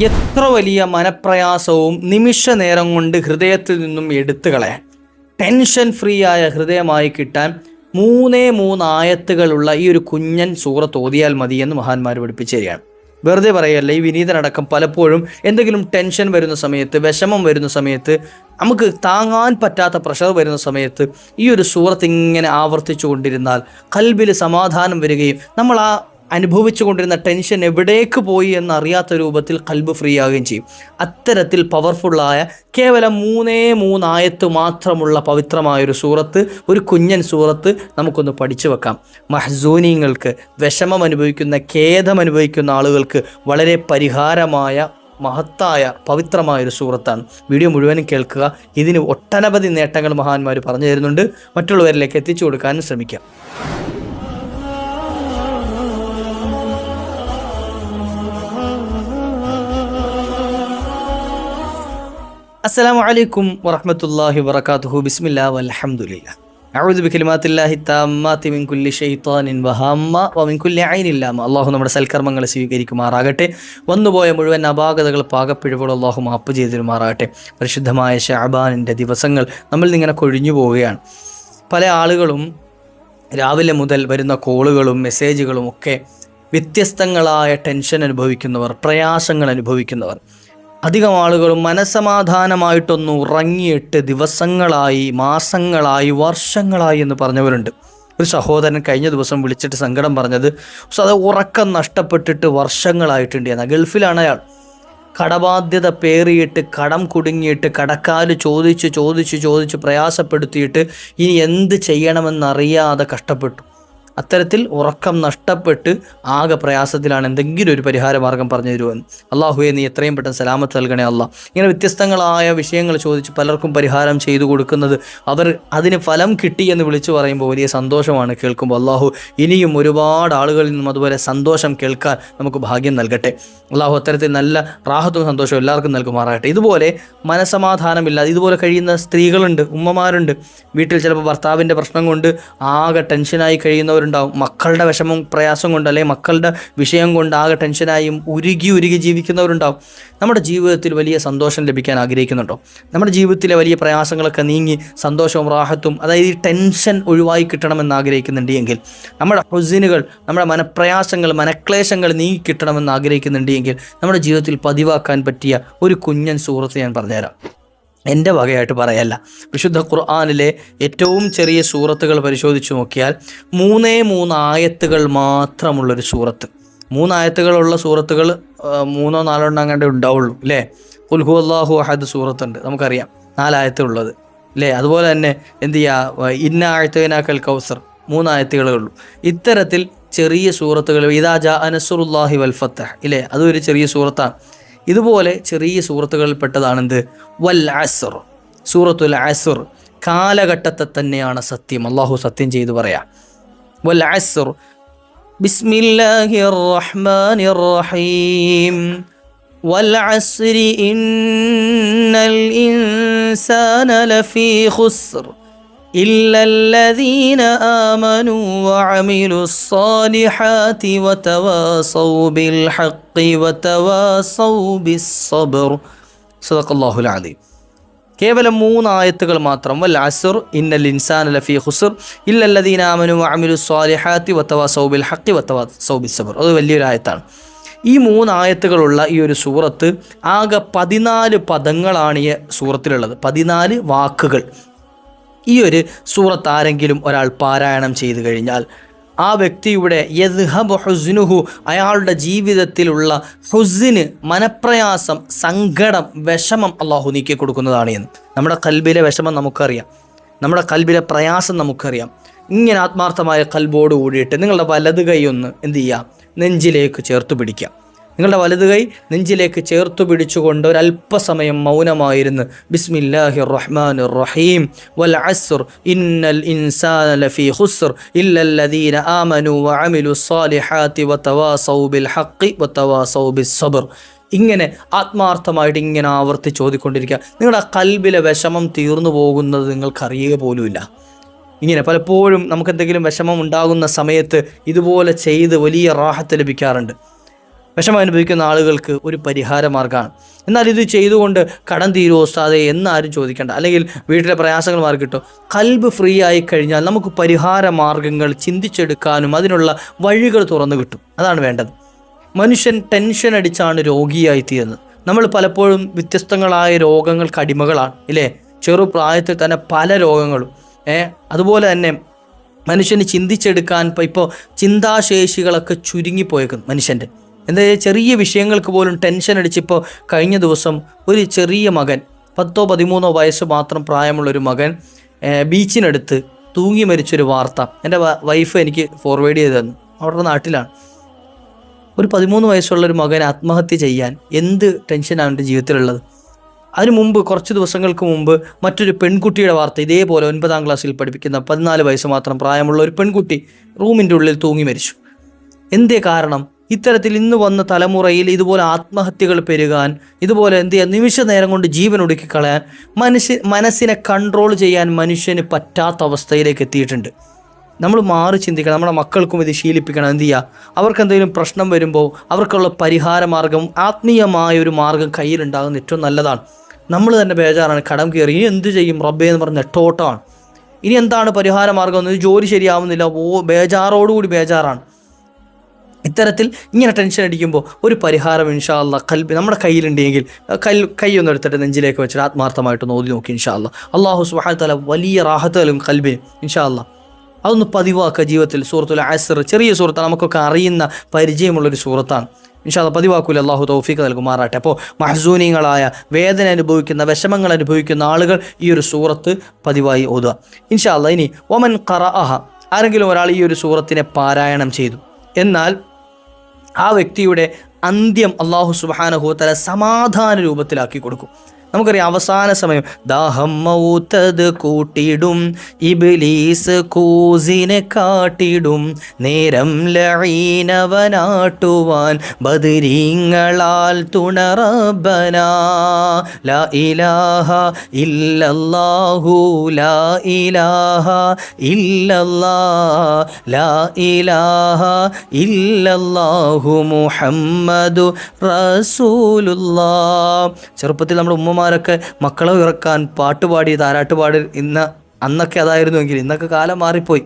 എത്ര വലിയ മനപ്രയാസവും നിമിഷ നേരം കൊണ്ട് ഹൃദയത്തിൽ നിന്നും എടുത്തു കളയാൻ. ടെൻഷൻ ഫ്രീ ആയ ഹൃദയമായി കിട്ടാൻ മൂന്നേ മൂന്ന് ആയത്തുകളുള്ള ഈ ഒരു കുഞ്ഞൻ സൂറത്ത് ഓതിയാൽ മതി എന്ന് മഹാന്മാർ പഠിപ്പിച്ചു തരികയാണ് വെറുതെ പറയല്ല ഈ വിനീതനടക്കം പലപ്പോഴും എന്തെങ്കിലും ടെൻഷൻ വരുന്ന സമയത്ത് വിഷമം വരുന്ന സമയത്ത് നമുക്ക് താങ്ങാൻ പറ്റാത്ത പ്രഷർ വരുന്ന സമയത്ത് ഈ ഒരു സൂറത്ത് ഇങ്ങനെ ആവർത്തിച്ചു കൊണ്ടിരുന്നാൽ കൽബിൽ സമാധാനം വരികയും നമ്മൾ ആ അനുഭവിച്ചു കൊണ്ടിരുന്ന ടെൻഷൻ എവിടേക്ക് പോയി എന്നറിയാത്ത രൂപത്തിൽ കൽബ് ഫ്രീ ആവുകയും ചെയ്യും. അത്തരത്തിൽ പവർഫുള്ളായ കേവലം മൂന്നേ മൂന്നായത്ത് മാത്രമുള്ള പവിത്രമായൊരു സൂറത്ത് ഒരു കുഞ്ഞൻ സൂറത്ത് നമുക്കൊന്ന് പഠിച്ചു വെക്കാം. മഹസൂനിങ്ങൾക്ക് വിഷമം അനുഭവിക്കുന്ന ഖേദം അനുഭവിക്കുന്ന ആളുകൾക്ക് വളരെ പരിഹാരമായ മഹത്തായ പവിത്രമായൊരു സൂറത്താണ്. വീഡിയോ മുഴുവനും കേൾക്കുക. ഇതിന് ഒട്ടനവധി നേട്ടങ്ങൾ മഹാന്മാർ പറഞ്ഞു തരുന്നുണ്ട്. മറ്റുള്ളവരിലേക്ക് എത്തിച്ചു കൊടുക്കാനും ശ്രമിക്കാം. അസ്സലാമു അലൈക്കും വറഹ്മത്തുള്ളാഹി വബറകാതുഹു. ബിസ്മില്ലാ വൽഹംദുലില്ലാ. അഊദു ബിഖിലിമാത്തില്ലാഹി താമ്മാതി മിൻ കുല്ലി ശൈത്താനിൻ വഹമ്മ വമിൻ കുല്ലി ഐനിൻ ലാമ. അല്ലാഹു നമ്മുടെ സൽക്കർമ്മങ്ങൾ സ്വീകരിക്കുമാറാകട്ടെ. വന്നുപോയ മുഴുവൻ അപാകതകൾ പാകപ്പിഴവുകൾ അള്ളാഹു മാപ്പ് ചെയ്തു തരുമാറാകട്ടെ പരിശുദ്ധമായ ഷാബാനിന്റെ ദിവസങ്ങൾ നമ്മൾ ഇങ്ങനെ കൊഴിഞ്ഞു പോവുകയാണ്. പല ആളുകളും രാവിലെ മുതൽ വരുന്ന കോളുകളും മെസ്സേജുകളും ഒക്കെ വ്യത്യസ്തങ്ങളായ ടെൻഷൻ അനുഭവിക്കുന്നവർ പ്രയാസങ്ങൾ അനുഭവിക്കുന്നവർ. അധികം ആളുകളും മനസമാധാനമായിട്ടൊന്ന് ഉറങ്ങിയിട്ട് ദിവസങ്ങളായി മാസങ്ങളായി വർഷങ്ങളായി എന്ന് പറഞ്ഞവരുണ്ട്. ഒരു സഹോദരൻ കഴിഞ്ഞ ദിവസം വിളിച്ചിട്ട് സങ്കടം പറഞ്ഞത് സോ അത് ഉറക്കം നഷ്ടപ്പെട്ടിട്ട് വർഷങ്ങളായിട്ടുണ്ട് എന്നാൽ ഗൾഫിലാണ് അയാൾ. കടബാധ്യത പേറിയിട്ട് കടം കുടുങ്ങിയിട്ട് കടക്കാർ ചോദിച്ച് ചോദിച്ച് ചോദിച്ച് പ്രയാസപ്പെടുത്തിയിട്ട് ഇനി എന്ത് ചെയ്യണമെന്നറിയാതെ കഷ്ടപ്പെട്ടു. അത്തരത്തിൽ ഉറക്കം നഷ്ടപ്പെട്ട് ആകെ പ്രയാസത്തിലാണ് എന്തെങ്കിലും ഒരു പരിഹാര മാർഗം പറഞ്ഞു തരുമെന്ന് അള്ളാഹുയെ നീ എത്രയും പെട്ടെന്ന് സലാമത്ത് നൽകണേ അല്ല ഇങ്ങനെ വ്യത്യസ്തങ്ങളായ വിഷയങ്ങൾ ചോദിച്ച് പലർക്കും പരിഹാരം ചെയ്തു കൊടുക്കുന്നത് അവർ അതിന് ഫലം കിട്ടി എന്ന് വിളിച്ചു പറയുമ്പോൾ വലിയ സന്തോഷമാണ് കേൾക്കുമ്പോൾ. അള്ളാഹു ഇനിയും ഒരുപാട് ആളുകളിൽ നിന്നും അതുപോലെ സന്തോഷം കേൾക്കാൻ നമുക്ക് ഭാഗ്യം നൽകട്ടെ. അള്ളാഹു അത്തരത്തിൽ നല്ല റാഹത്തും സന്തോഷവും എല്ലാവർക്കും നൽകുമാറാകട്ടെ. ഇതുപോലെ മനസമാധാനമില്ലാതെ ഇതുപോലെ കഴിയുന്ന സ്ത്രീകളുണ്ട് ഉമ്മമാരുണ്ട്. വീട്ടിൽ ചിലപ്പോൾ ഭർത്താവിന്റെ പ്രശ്നം കൊണ്ട് ആകെ ടെൻഷനായി കഴിയുന്നവരുണ്ടാവും മക്കളുടെ വിഷമം പ്രയാസം കൊണ്ട് അല്ലെങ്കിൽ മക്കളുടെ വിഷയം കൊണ്ട് ആകെ ടെൻഷനായും ഉരുകി ഉരുകി ജീവിക്കുന്നവരുണ്ടാവും. നമ്മുടെ ജീവിതത്തിൽ വലിയ സന്തോഷം ലഭിക്കാൻ ആഗ്രഹിക്കുന്നുണ്ടോ? നമ്മുടെ ജീവിതത്തിലെ വലിയ പ്രയാസങ്ങളൊക്കെ നീങ്ങി സന്തോഷവും റാഹത്തും അതായത് ഈ ടെൻഷൻ ഒഴിവായി കിട്ടണമെന്ന് ആഗ്രഹിക്കുന്നുണ്ട് എങ്കിൽ നമ്മുടെ ഹുസിനുകൾ നമ്മുടെ മനപ്രയാസങ്ങൾ മനക്ലേശങ്ങൾ നീങ്ങി കിട്ടണമെന്ന് ആഗ്രഹിക്കുന്നുണ്ട് എങ്കിൽ നമ്മുടെ ജീവിതത്തിൽ പതിവാക്കാൻ പറ്റിയ ഒരു കുഞ്ഞൻ സുഹൃത്ത് ഞാൻ പറഞ്ഞുതരാം. എന്റെ വകയായിട്ട് പറയല്ല. വിശുദ്ധ ഖുർആാനിലെ ഏറ്റവും ചെറിയ സൂറത്തുകൾ പരിശോധിച്ച് നോക്കിയാൽ മൂന്നേ മൂന്ന് ആയത്തുകൾ മാത്രമുള്ളൊരു സൂറത്ത്. മൂന്നായത്തുകളുള്ള സൂറത്തുകൾ മൂന്നോ നാലോ അങ്ങനെ ഉണ്ടാവുള്ളൂ അല്ലേ? ഉൽഹു അള്ളാഹു അഹദ് സൂറത്തുണ്ട് നമുക്കറിയാം. നാലായത്തുള്ളത് അല്ലേ? അതുപോലെ തന്നെ എന്ത് ചെയ്യുക ഇന്ന ആയത്തുവിനാക്കൽ കൗസർ മൂന്നായത്തുകളേ ഉള്ളൂ. ഇത്തരത്തിൽ ചെറിയ സൂറത്തുകൾ ഇതാ ജാ അനസുറുല്ലാഹി വൽഫത്തഹ് ഇല്ലേ? അതൊരു ചെറിയ സൂറത്താണ്. ഇതുപോലെ ചെറിയ സൂറത്തുകളിൽപ്പെട്ടതാണ് പെട്ടതാണെന്ത്? വൽ അസുർ. സൂറത്തുൽ അസുർ കാലഘട്ടത്തെ തന്നെയാണ് സത്യം. അള്ളാഹു സത്യം ചെയ്തു പറയാ. വൽ അസുർ. ബിസ്മില്ലാഹിർ റഹീം വൽ അസ്രി ഇന്നൽ ഇൻസാന إلا الذين آمنوا وعملوا الصالحات وتواصوا بالحق وتواصوا بالصبر صدق الله العظيم കേവലം മൂന്നായത്തുകൾ മാത്രം വൽ അസുർ ഇന്നൽ ഇൻസാൻ ലഫി ഖുസുർ ഇല്ലല്ലദീന ആമനു വഅമിലു സ്വാലിഹാത്തി വത്തവാ സൗബിൽ ഹക്കി വത്തവാ സൗബി സബർ അത് വലിയൊരു ആയത്താണ് ഈ മൂന്നായത്തുകളുള്ള ഈ ഒരു സൂറത്ത് ആകെ പതിനാല് പദങ്ങളാണ് ഈ സൂറത്തിലുള്ളത് പതിനാല് വാക്കുകൾ ഈ ഒരു സൂറത്ത് ആരെങ്കിലും ഒരാൾ പാരായണം ചെയ്തു കഴിഞ്ഞാൽ ആ വ്യക്തിയുടെ യദ്ഹബ് ഹുസ്നുഹു അയാളുടെ ജീവിതത്തിലുള്ള ഹുസിന് മനപ്രയാസം സങ്കടം വിഷമം അള്ളാഹു നീക്കി കൊടുക്കുന്നതാണ് എന്ന്. നമ്മുടെ കൽബിലെ വിഷമം നമുക്കറിയാം. നമ്മുടെ കൽബിലെ പ്രയാസം നമുക്കറിയാം. ഇങ്ങനെ ആത്മാർത്ഥമായ കൽബോട് കൂടിയിട്ട് നിങ്ങളുടെ വലത് കൈ ഒന്ന് എന്ത് ചെയ്യുക? നെഞ്ചിലേക്ക് ചേർത്ത് പിടിക്കുക. നിങ്ങളുടെ വലത് കൈ നെഞ്ചിലേക്ക് ചേർത്തു പിടിച്ചുകൊണ്ട് ഒരു ഒരല്പസമയം മൗനമായിരുന്നു. ബിസ്മില്ലാഹി റഹ്മാൻ റഹീം വൽ അസ്ർ. ഇന്നൽ ഇൻസാന ലഫി ഖുസ്ർ. ഇല്ലല്ലദീന ആമനു വഅമിലു സ്വാലിഹാത്തി വതവാസൗ ബിൽ ഹഖി വതവാസൗ ബിസ് സബ്ർ ഇങ്ങനെ ആത്മാർത്ഥമായിട്ട് ഇങ്ങനെ ആവർത്തി ചോദിക്കൊണ്ടിരിക്കുക. നിങ്ങളുടെ കൽബിലെ വിഷമം തീർന്നു പോകുന്നത് നിങ്ങൾക്കറിയുക പോലുമില്ല. ഇങ്ങനെ പലപ്പോഴും നമുക്കെന്തെങ്കിലും വിഷമം ഉണ്ടാകുന്ന സമയത്ത് ഇതുപോലെ ചെയ്ത് വലിയ റാഹത്ത് ലഭിക്കാറുണ്ട്. വിഷമം അനുഭവിക്കുന്ന ആളുകൾക്ക് ഒരു പരിഹാര മാർഗമാണ് എന്നാൽ ഇത് ചെയ്തുകൊണ്ട് കടം തീരുമോ ഉസ്താദെ എന്നാരും ചോദിക്കേണ്ട. അല്ലെങ്കിൽ വീട്ടിലെ പ്രയാസങ്ങൾ മാർക്കിട്ടോ കിട്ടും. കൽബ് ഫ്രീ ആയി കഴിഞ്ഞാൽ നമുക്ക് പരിഹാര മാർഗങ്ങൾ ചിന്തിച്ചെടുക്കാനും അതിനുള്ള വഴികൾ തുറന്നു കിട്ടും. അതാണ് വേണ്ടത്. മനുഷ്യൻ ടെൻഷൻ അടിച്ചാണ് രോഗിയായി തീരുന്നത്. നമ്മൾ പലപ്പോഴും വ്യത്യസ്തങ്ങളായ രോഗങ്ങൾക്ക് അടിമകളാണ് ഇല്ലേ? ചെറുപ്രായത്തിൽ തന്നെ പല രോഗങ്ങളും ഏ? അതുപോലെ തന്നെ മനുഷ്യന് ചിന്തിച്ചെടുക്കാൻ ഇപ്പോൾ ചിന്താശേഷികളൊക്കെ ചുരുങ്ങിപ്പോയേക്കും മനുഷ്യന്റെ എന്താ ചെറിയ വിഷയങ്ങൾക്ക് പോലും ടെൻഷൻ അടിച്ചിപ്പോൾ കഴിഞ്ഞ ദിവസം ഒരു ചെറിയ മകൻ പത്തോ പതിമൂന്നോ വയസ്സ് മാത്രം പ്രായമുള്ളൊരു മകൻ ബീച്ചിനടുത്ത് തൂങ്ങി മരിച്ചൊരു വാർത്ത എന്റെ വൈഫ് എനിക്ക് ഫോർവേഡ് ചെയ്ത് തന്നു. അവരുടെ നാട്ടിലാണ്. ഒരു പതിമൂന്ന് വയസ്സുള്ള ഒരു മകൻ ആത്മഹത്യ ചെയ്യാൻ എന്ത് ടെൻഷനാണ് എന്റെ ജീവിതത്തിലുള്ളത്? അതിനു മുമ്പ് കുറച്ച് ദിവസങ്ങൾക്ക് മുമ്പ് മറ്റൊരു പെൺകുട്ടിയുടെ വാർത്ത ഇതേപോലെ ഒൻപതാം ക്ലാസ്സിൽ പഠിപ്പിക്കുന്ന പതിനാല് വയസ്സ് മാത്രം പ്രായമുള്ള ഒരു പെൺകുട്ടി റൂമിന്റെ ഉള്ളിൽ തൂങ്ങി മരിച്ചു. എന്തേ കാരണം? ഇത്തരത്തിൽ ഇന്ന് വന്ന തലമുറയിൽ ഇതുപോലെ ആത്മഹത്യകൾ പെരുകാൻ ഇതുപോലെ എന്ത് ചെയ്യാൻ നിമിഷ നേരം കൊണ്ട് ജീവൻ ഒടുക്കിക്കളയാൻ മനുഷ്യ മനസ്സിനെ കൺട്രോൾ ചെയ്യാൻ മനുഷ്യന് പറ്റാത്ത അവസ്ഥയിലേക്ക് എത്തിയിട്ടുണ്ട്. നമ്മൾ മാറി ചിന്തിക്കണം നമ്മുടെ മക്കൾക്കും ഇത് ശീലിപ്പിക്കണം. എന്ത് ചെയ്യുക അവർക്ക് എന്തെങ്കിലും പ്രശ്നം വരുമ്പോൾ അവർക്കുള്ള പരിഹാര മാർഗം ആത്മീയമായ ഒരു മാർഗം കയ്യിലുണ്ടാകുന്ന ഏറ്റവും നല്ലതാണ്. നമ്മൾ തന്നെ ബേജാറാണ്. കടം കയറി ഇനി എന്ത് ചെയ്യും? റബ്ബേ എന്ന് പറഞ്ഞ നെട്ടോട്ടമാണ്. ഇനി എന്താണ് പരിഹാര മാർഗം? എന്ന് ജോലി ശരിയാവുന്നില്ല. ഓ ബേജാറോടുകൂടി ബേജാറാണ്. ഇത്തരത്തിൽ ഇങ്ങനെ ടെൻഷൻ അടിക്കുമ്പോൾ ഒരു പരിഹാരം ഇൻഷാല്ല കൽബി നമ്മുടെ കയ്യിലുണ്ടെങ്കിൽ കൽ കൈ ഒന്ന് എടുത്തിട്ട് നെഞ്ചിലേക്ക് വെച്ചിട്ട് ആത്മാർത്ഥമായിട്ട് ഓതി നോക്കി ഇൻഷാല്ല അള്ളാഹു സുഹാത്തല തല വലിയ റാഹത്തലും കൽബി കൽബിന് ഇൻഷാ അല്ലാ അതൊന്ന് പതിവാക്കുക ജീവിതത്തിൽ. സൂറത്തുൽ അസർ ചെറിയ സൂറത്താണ്. നമുക്കൊക്കെ അറിയുന്ന പരിചയമുള്ളൊരു സൂറത്താണ്. ഇൻഷാല്ല പതിവാക്കൂല അള്ളാഹു തൗഫീഖ് നൽകുമാറാട്ടെ അപ്പോൾ മഹസൂനികളായ വേദന അനുഭവിക്കുന്ന വിഷമങ്ങൾ അനുഭവിക്കുന്ന ആളുകൾ ഈ ഒരു സൂറത്ത് പതിവായി ഓതുക. ഇൻഷാല്ല ഇനി ഒമൻ ഖറ ആരെങ്കിലും ഒരാൾ ഈ ഒരു സൂറത്തിനെ പാരായണം ചെയ്തു. എന്നാൽ ആ വ്യക്തിയുടെ അന്ത്യം അള്ളാഹു സുബാനഹുത്തല സമാധാന രൂപത്തിലാക്കി കൊടുക്കും. നമുക്കറിയാം അവസാന സമയം ദാഹം മൗത്തത് കൂട്ടിടും ഇബിലീസ് കൂസിനെ കാട്ടിടും നേരം ലഴീനവനാട്ടുവാൻ ബദിരീങ്ങളാൽ തുണറബന. ലാ ഇലാഹ ഇല്ലല്ലാഹു ലാ ഇലാഹ ഇല്ലല്ലാ ലാ ഇലാഹ ഇല്ലല്ലാഹു മുഹമ്മദു റസൂലുല്ലാ ചെറുപ്പത്തിൽ നമ്മുടെ ഉമ്മമാരൊക്കെ മക്കളെ ഇറക്കാൻ പാട്ടുപാടി താരാട്ടുപാടി ഇന്ന് അന്നൊക്കെ അതായിരുന്നുവെങ്കിൽ ഇന്നൊക്കെ കാലം മാറിപ്പോയി.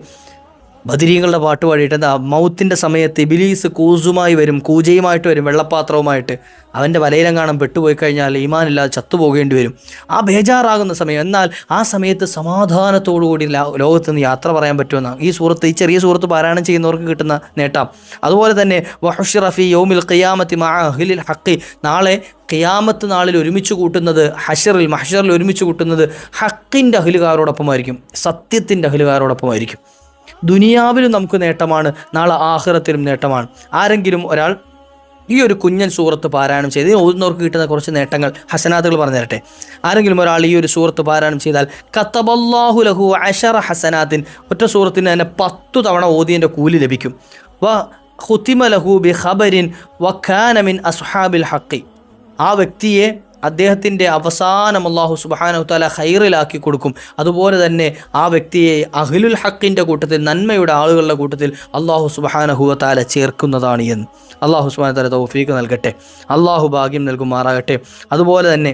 ബദിരീങ്ങളുടെ പാട്ട് പാടിയിട്ട് എന്താ മൗത്തിന്റെ സമയത്ത് ഇബിലീസ് കൂസുമായി വരും കൂജയുമായിട്ട് വരും വെള്ളപ്പാത്രവുമായിട്ട്. അവന്റെ വലയിലെങ്ങാണം പെട്ടുപോയി കഴിഞ്ഞാൽ ഈമാനില്ലാതെ ചത്തുപോകേണ്ടി വരും. ആ ബേജാറാകുന്ന സമയം എന്നാൽ ആ സമയത്ത് സമാധാനത്തോടുകൂടി കൂടി ലോകത്ത് നിന്ന് യാത്ര പറയാൻ പറ്റുമെന്നാണ് ഈ സുഹൃത്ത് ഈ ചെറിയ സുഹൃത്ത് പാരായണം ചെയ്യുന്നവർക്ക് കിട്ടുന്ന നേട്ടം. അതുപോലെ തന്നെ വഹുഷിറഫി യോമിൽ ഖിയാമത്തി മാ അഹിലിൽ ഹക്കി നാളെ ഖിയാമത്ത് നാളിൽ ഒരുമിച്ച് കൂട്ടുന്നത് ഹഷറിൽ മഹഷറിൽ ഒരുമിച്ച് കൂട്ടുന്നത് ഹക്കിന്റെ അഹിലുകാരോടൊപ്പമായിരിക്കും സത്യത്തിന്റെ അഹിലുകാരോടൊപ്പമായിരിക്കും ദുനിയാവിലും നമുക്ക് നേട്ടമാണ് നാളെ ആഹ്റത്തിലും നേട്ടമാണ്. ആരെങ്കിലും ഒരാൾ ഈ ഒരു കുഞ്ഞൻ സൂറത്ത് പാരായണം ചെയ്ത് ഓതുന്നവർക്ക് കിട്ടുന്ന കുറച്ച് നേട്ടങ്ങൾ ഹസനാത്തുകൾ പറഞ്ഞു തരട്ടെ ആരെങ്കിലും ഒരാൾ ഈ ഒരു സൂറത്ത് പാരായണം ചെയ്താൽ കത്തബല്ലാഹു ലഹു അഷറ ഹസനാത്തിൻ ഒറ്റ സൂറത്തിന് തന്നെ പത്തു തവണ ഓതിയന്റെ കൂലി ലഭിക്കും. വ ഹുത്തിമ ലഹു ബി ഖബരിൻ വഖാനമിൻ അസ്ഹാബിൽ ഹക്കി. ആ വ്യക്തിയെ അദ്ദേഹത്തിന്റെ അവസാനം അള്ളാഹു സുബാനഹു താല ഹൈറിലാക്കി കൊടുക്കും. അതുപോലെ തന്നെ ആ വ്യക്തിയെ അഹ്ലുൽ ഹക്കിന്റെ കൂട്ടത്തിൽ നന്മയുടെ ആളുകളുടെ കൂട്ടത്തിൽ അള്ളാഹു സുബാനഹുവ താല ചേർക്കുന്നതാണ് എന്ന്. അള്ളാഹു സുബാന താല തൗഫീക്ക് നൽകട്ടെ. അള്ളാഹു ഭാഗ്യം നൽകുമാറാകട്ടെ. അതുപോലെ തന്നെ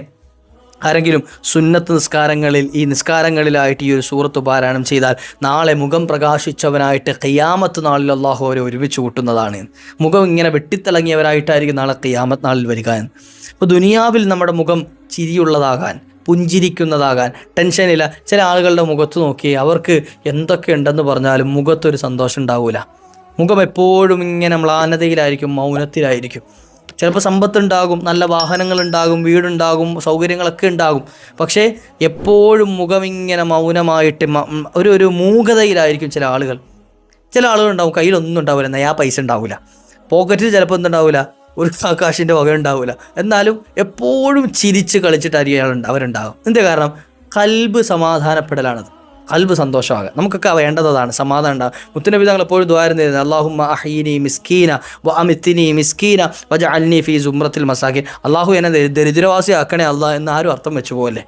ആരെങ്കിലും സുന്നത്ത് നിസ്കാരങ്ങളിൽ ഈ നിസ്കാരങ്ങളിലായിട്ട് ഈ ഒരു സൂറത്ത് പാരായണം ചെയ്താൽ നാളെ മുഖം പ്രകാശിച്ചവനായിട്ട് കയ്യാമത്ത് നാളിൽ അള്ളാഹു അവരെ ഒരുമിച്ച് കൂട്ടുന്നതാണ്. മുഖം ഇങ്ങനെ വെട്ടിത്തിളങ്ങിയവരായിട്ടായിരിക്കും നാളെ കയ്യാമത്ത് നാളിൽ വരിക അപ്പോൾ ദുനിയാവിൽ നമ്മുടെ മുഖം ചിരിയുള്ളതാകാൻ പുഞ്ചിരിക്കുന്നതാകാൻ ടെൻഷനില്ല ചില ആളുകളുടെ മുഖത്ത് നോക്കി അവർക്ക് എന്തൊക്കെ ഉണ്ടെന്ന് പറഞ്ഞാലും മുഖത്തൊരു സന്തോഷം ഉണ്ടാവില്ല മുഖം എപ്പോഴും ഇങ്ങനെ മ്ലാനതയിലായിരിക്കും മൗനത്തിലായിരിക്കും. ചിലപ്പോൾ സമ്പത്തുണ്ടാകും നല്ല വാഹനങ്ങളുണ്ടാകും വീടുണ്ടാകും സൗകര്യങ്ങളൊക്കെ ഉണ്ടാകും. പക്ഷേ എപ്പോഴും മുഖം ഇങ്ങനെ മൗനമായിട്ട് ഒരു ഒരു മൂകതയിലായിരിക്കും ചില ആളുകൾ. ചില ആളുകളുണ്ടാവും കയ്യിലൊന്നും ഉണ്ടാവില്ല നയാ പൈസ ഉണ്ടാവില്ല പോക്കറ്റിൽ ചിലപ്പോൾ ഉണ്ടാവില്ല ഒരു കാശിന്റെ വക ഉണ്ടാവില്ല എന്നാലും എപ്പോഴും ചിരിച്ച് കളിച്ചിട്ടായിരിക്കും അയാൾ അവരുണ്ടാകും എന്താ കാരണം? കൽബ് സമാധാനപ്പെടലാണത്. കൽബ് സന്തോഷമാകാം. നമുക്കൊക്കെ വേണ്ടത് അതാണ് സമാധാനം ഉണ്ടാകും. മുത്തുനബി തങ്ങൾ എപ്പോഴും ദ്വാരം തരുന്നത് അള്ളാഹുമ്മ അഹീനി മിസ്കീന വ അമിത്തിനി മിസ്കീന വജ അൽനി ഫി സുമ്രത്തിൽ മസാഖിൻ അള്ളാഹു എന്നെ ദരി- ദരിദ്രവാസി ആക്കണേ അള്ളാഹ് എന്ന് ആരും അർത്ഥം വെച്ചു പോകല്ലേ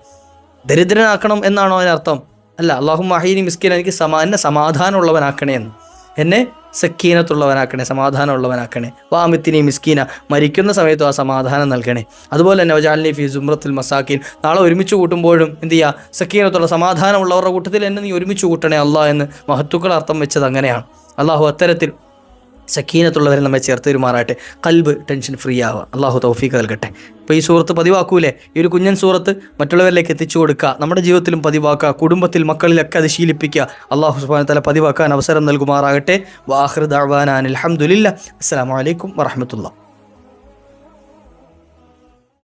ദരിദ്രനാക്കണം എന്നാണോ അതിനർത്ഥം? അല്ല അള്ളാഹു അഹീനി മിസ്കീന എനിക്ക് സമാ എന്നെ സമാധാനമുള്ളവനാക്കണേ എന്ന്. എന്നെ സക്കീനത്തുള്ളവനാക്കണേ സമാധാനമുള്ളവനാക്കണേ. വാമിത്തിനി മിസ്കീന മരിക്കുന്ന സമയത്തും ആ സമാധാനം നൽകണേ. അതുപോലെ തന്നെ വജാലിനി ഫി സുമ്രത്തിൽ മസാക്കീൻ. നാളെ ഒരുമിച്ച് കൂട്ടുമ്പോഴും എന്ത് ചെയ്യുക സക്കീനത്തുള്ള സമാധാനമുള്ളവരുടെ കൂട്ടത്തിൽ എന്നെ നീ ഒരുമിച്ച് കൂട്ടണേ അള്ളാഹ് എന്ന് മഹത്തുക്കൾ അർത്ഥം വെച്ചത് അങ്ങനെയാണ്. അള്ളാഹു അത്തരത്തിൽ സക്കീനത്തുള്ളവരെ നമ്മെ ചേർത്ത് പെരുമാറാട്ടെ കൽബ് ടെൻഷൻ ഫ്രീ ആവുക. അള്ളാഹു തൗഫീഖ് നൽകട്ടെ. ഇപ്പോൾ ഈ സൂറത്ത് പതിവാക്കൂലേ? ഈ ഒരു കുഞ്ഞൻ സൂറത്ത് മറ്റുള്ളവരിലേക്ക് എത്തിച്ചു കൊടുക്കുക. നമ്മുടെ ജീവിതത്തിലും പതിവാക്കുക. കുടുംബത്തിൽ മക്കളിലൊക്കെ അത് ശീലിപ്പിക്കുക. അള്ളാഹു സുബാന തല പതിവാക്കാൻ അവസരം നൽകുമാറാകട്ടെ. വാഹൃദാൻ അലഹമുല്ല അസ്സാം വലൈക്കും വറഹമത്തുള്ള